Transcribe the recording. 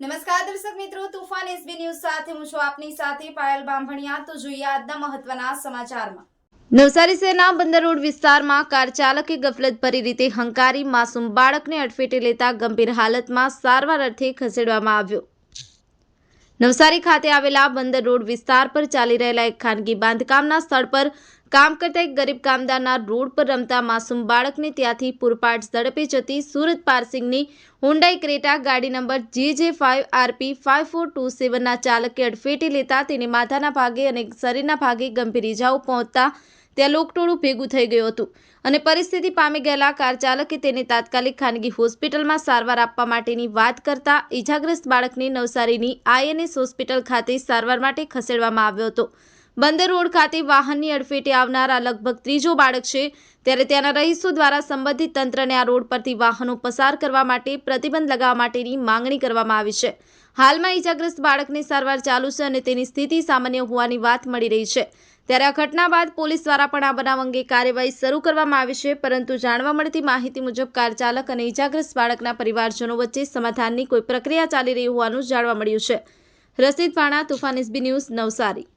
નમસ્કાર દર્શક મિત્રો, તુફાન એસબી ન્યૂઝ સાથે હું છું આપની સાથે પાયલ બાંભણિયા. તો જોઈએ આજના મહત્વના સમાચારમાં. નવસારી શહેરના બંદર રોડ વિસ્તારમાં કાર ચાલકે ગફલતભરી રીતે હંકારી માસૂમ બાળકને અડફેટે લેતા ગંભીર હાલતમાં સારવાર અર્થે ખસેડવામાં આવ્યો. નવસારી ખાતે આવેલા બંદર રોડ વિસ્તાર પર ચાલી રહેલા એક ખાનગી બાંધકામના સ્થળ પર કામ કરતા એક ગરીબ કામદારના રોડ પર રમતા માસૂમ બાળકને ત્યાંથી પૂરપાટ ઝડપે જતી સુરત પાર્સિંગની હોન્ડાઈ ક્રેટા ગાડી નંબર જે જે five RP five four two સેવનના ચાલકે અડફેટી લેતા તેને માથાના ભાગે અને શરીરના ભાગે ગંભીર ઇજાઓ પહોંચતા ત્યાં લોકટોળું ભેગું થઈ ગયું હતું. અને પરિસ્થિતિ પામી ગયેલા કાર ચાલકે તેને તાત્કાલિક ખાનગી હોસ્પિટલમાં સારવાર આપવા માટેની વાત કરતા ઇજાગ્રસ્ત બાળકને નવસારીની આઈએનએસ હોસ્પિટલ ખાતે સારવાર માટે ખસેડવામાં આવ્યો હતો. બંદર રોડ ખાતે વાહનની અડફેટે આવનાર આ લગભગ ત્રીજો બાળક છે. ત્યારે ત્યાંના રહીશો દ્વારા સંબંધિત તંત્રને આ રોડ પરથી વાહનો પસાર કરવા માટે પ્રતિબંધ લગાવવા માટેની માંગણી કરવામાં આવી છે. હાલમાં ઇજાગ્રસ્ત બાળકની સારવાર ચાલુ છે અને તેની સ્થિતિ સામાન્ય હોવાની વાત મળી રહી છે. ત્યારે આ ઘટના બાદ પોલીસ દ્વારા પણ આ બનાવ અંગે કાર્યવાહી શરૂ કરવામાં આવી છે, પરંતુ જાણવા મળતી માહિતી મુજબ કાર ચાલક અને ઇજાગ્રસ્ત બાળકના પરિવારજનો વચ્ચે સમાધાનની કોઈ પ્રક્રિયા ચાલી રહી હોવાનું જાણવા મળ્યું છે. Rashid Vana, Tufan SB news, Navsari.